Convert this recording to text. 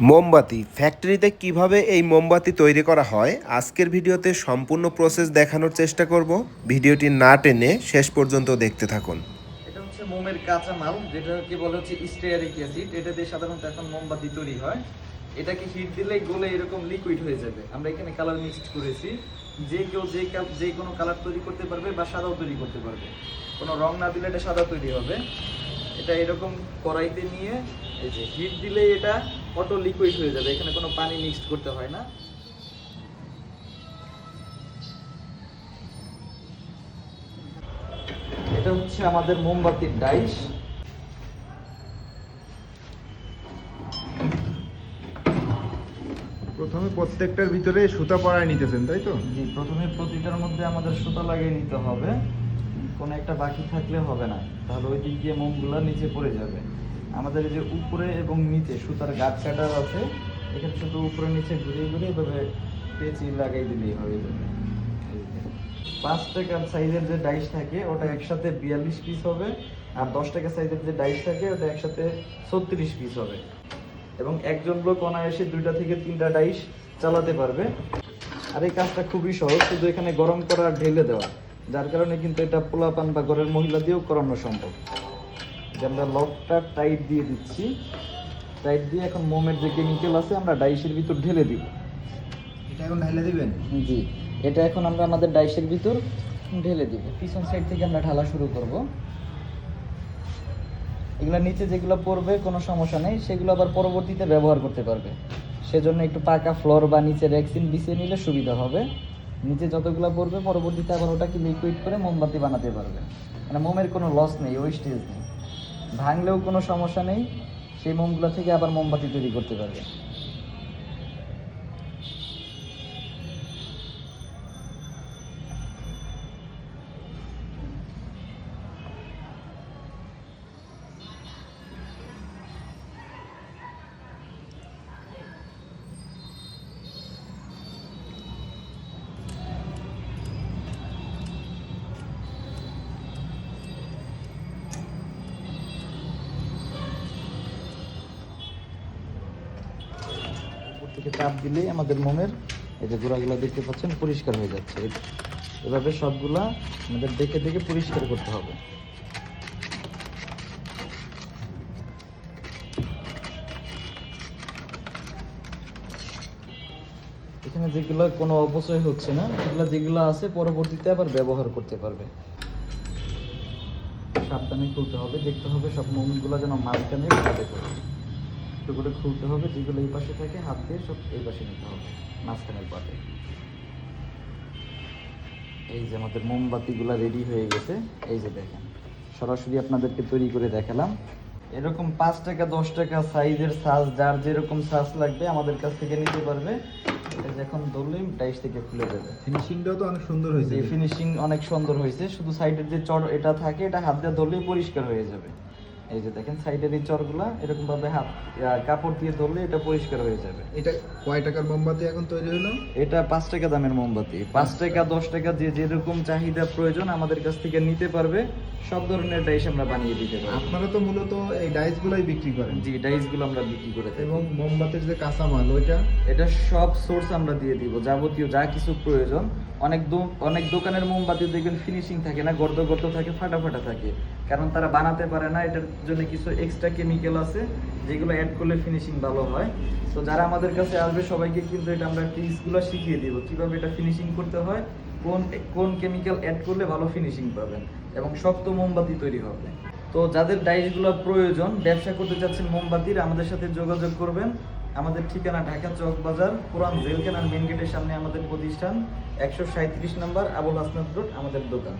মোমবাতি। ফ্যাক্টরিতে কীভাবে এই মোমবাতি তৈরি করা হয়? আজকের ভিডিওতে সম্পূর্ণ প্রসেস দেখানোর চেষ্টা করব। ভিডিওটি না টেনে শেষ পর্যন্ত দেখতে থাকুন। এটা হচ্ছে মোমের কাঁচা মাল যেটাকে বলে হচ্ছে স্টেয়ারিক অ্যাসিড এটা দিয়ে সাধারণত এখন মোমবাতি তৈরি হয়। এটাকে হিট দিলেই গলে এরকম লিকুইড হয়ে যাবে। আমরা এখানে কালার মিক্সড করেছি। যে কেউ যে যে কোনো কালার তৈরি করতে পারবে বা সাদাও তৈরি করতে পারবে। কোনো রং না দিলে এটা সাদা তৈরি হবে। এটা এরকম কড়াইতে নিয়ে এই যে হিট দিলেই এটা অটো লিকুইড হয়ে যাবে এখানে কোনো পানি মিক্সড করতে হয় না। এটা হচ্ছে আমাদের মোমবাতির ডাইস প্রথমে প্রত্যেকটার ভিতরে সুতা পরায় নিতেছেন তাই তো? জি প্রথমে প্রতিটার মধ্যে আমাদের সুতা লাগিয়ে নিতে হবে। কোনো একটা বাকি থাকলে হবে না। তাহলে ওই দিক দিয়ে মোমগুলো নিচে পড়ে যাবে। আমাদের যে উপরে এবং নিচে সুতার গাছ কাটার আছে, এখানে শুধু উপরে নিচে ঘুরিয়ে ঘুরিয়ে এভাবে পেঁচি লাগাই দিলেই যে। পাঁচ টাকার সাইজের যে ডাইস থাকে, ওটা একসাথে বিয়াল্লিশ পিস হবে, আর দশ টাকা সাইজের যে ডাইস থাকে, ওটা একসাথে ছত্রিশ পিস হবে। এবং একজন লোক অনায়াসে দুইটা থেকে তিনটা ডাইস চালাতে পারবে। আর এই কাজটা খুবই সহজ, শুধু এখানে গরম করা ঢেলে দেওয়া। যার কারণে কিন্তু এটা পোলাপান বা ঘরের মহিলা দিয়েও করানো সম্ভব। যে আমরা লকটা টাইট দিয়ে দিচ্ছি। টাইট দিয়ে এখন মোমের যে কেমিক্যাল আছে আমরা ডাইসের ভিতর ঢেলে দিব। এটা এখন ঢাইলে দিবেন? জি এটা এখন আমরা আমাদের ডাইসের ভিতর ঢেলে দিব। পিছন সাইড থেকে আমরা ঢালা শুরু করব। এগুলা নিচে যেগুলো পড়বে কোনো সমস্যা নেই। সেগুলো আবার পরবর্তীতে ব্যবহার করতে পারবে। সেজন্য একটু পাকা ফ্লোর বা নিচে রেক্সিন বিছিয়ে নিলে সুবিধা হবে। নিচে যতগুলো পড়বে পরবর্তীতে আবার ওটাকে লিকুইড করে মোমবাতি বানাতে পারবে। মানে মোমের কোনো লস নেই ওয়েস্টেজ নেই। ভাঙলেও কোনো সমস্যা নেই সেই মোমগুলো থেকে আবার মোমবাতি তৈরি করতে পারবে। থেকে চাপ দিলেই আমাদের মোমের এই যে গোড়াগুলো দেখতে পাচ্ছেন পরিষ্কার হয়ে যাচ্ছে। এভাবে সবগুলা আমাদের দেখে দেখে পরিষ্কার করতে হবে। এখানে যেগুলো কোনো অপচয় হচ্ছে না, এগুলো যেগুলো আছে পরবর্তীতে আবার ব্যবহার করতে পারবে। সাবধানে খুলতে হবে, দেখতে হবে সব মোমগুলো যেন মাঝখানে ঢালে করে। একটু করে খুলতে হবে যেগুলো এই পাশে থাকে হাত দিয়ে সব এই পাশে নিতে হবে মাঝখানের পাটে এই যে আমাদের মোমবাতিগুলো রেডি হয়ে গেছে এই যে দেখেন সরাসরি আপনাদেরকে তৈরি করে দেখালাম। এরকম পাঁচ টাকা দশ টাকা সাইজের সাজ যার যেরকম সাজ লাগবে আমাদের কাছ থেকে নিতে পারবে। এটা যখন ধরলেই ডাইস থেকে খুলে যাবে। ফিনিশিংটাও তো অনেক সুন্দর হয়েছে। ফিনিশিং অনেক সুন্দর হয়েছে শুধু সাইডের যে চড় এটা থাকে এটা হাত দিয়ে ধরলেই পরিষ্কার হয়ে যাবে। এই যে দেখেন সাইডের এই চরগুলা এরকম ভাবে হাত কাপড় দিয়ে ধরলে এটা পরিষ্কার হয়ে যাবে। এটা কয় টাকার মোমবাতি এখন তৈরি হলো? এটা পাঁচ টাকা দামের মোমবাতি। পাঁচ টাকা দশ টাকা যে যেরকম চাহিদা প্রয়োজন আমাদের কাছ থেকে নিতে পারবে সব ধরনের ডাইস আমরা বানিয়ে দিতে পারব। আপনারা তো মূলত এই ডাইস গুলাই বিক্রি করেন। জি ডাইসগুলো আমরা বিক্রি করে থাকি। এবং মোমবাতির যে কাঁচামাল ওইটা? এটা সব সোর্স আমরা দিয়ে দিব যাবতীয় যা কিছু প্রয়োজন অনেক অনেক দোকানের মোমবাতি দেখবেন ফিনিশিং থাকে না, গর্ত গর্ত থাকে, ফাটা ফাটা থাকে। কারণ তারা বানাতে পারে না, এটার জন্য কিছু এক্সট্রা কেমিক্যাল আছে, যেগুলো অ্যাড করলে ফিনিশিং ভালো হয়। তো যারা আমাদের কাছে আসবে, সবাইকে কিন্তু এটা আমরা টিপসগুলো শিখিয়ে দিব, কীভাবে এটা ফিনিশিং করতে হয়, কোন কোন কেমিক্যাল অ্যাড করলে ভালো ফিনিশিং পাবেন, এবং শক্ত মোমবাতি তৈরি হবে। তো যাদের ডাইসগুলো প্রয়োজন, ব্যবসা করতে চাচ্ছেন মোমবাতির, আমাদের সাথে যোগাযোগ করবেন। আমাদের ঠিকানা ঢাকা চক বাজার, পুরান জেলখানার মেন গেটের সামনে আমাদের প্রতিষ্ঠান, একশো সাঁত্রিশ নম্বর আবুল হাসনাদ রোড, আমাদের দোকান।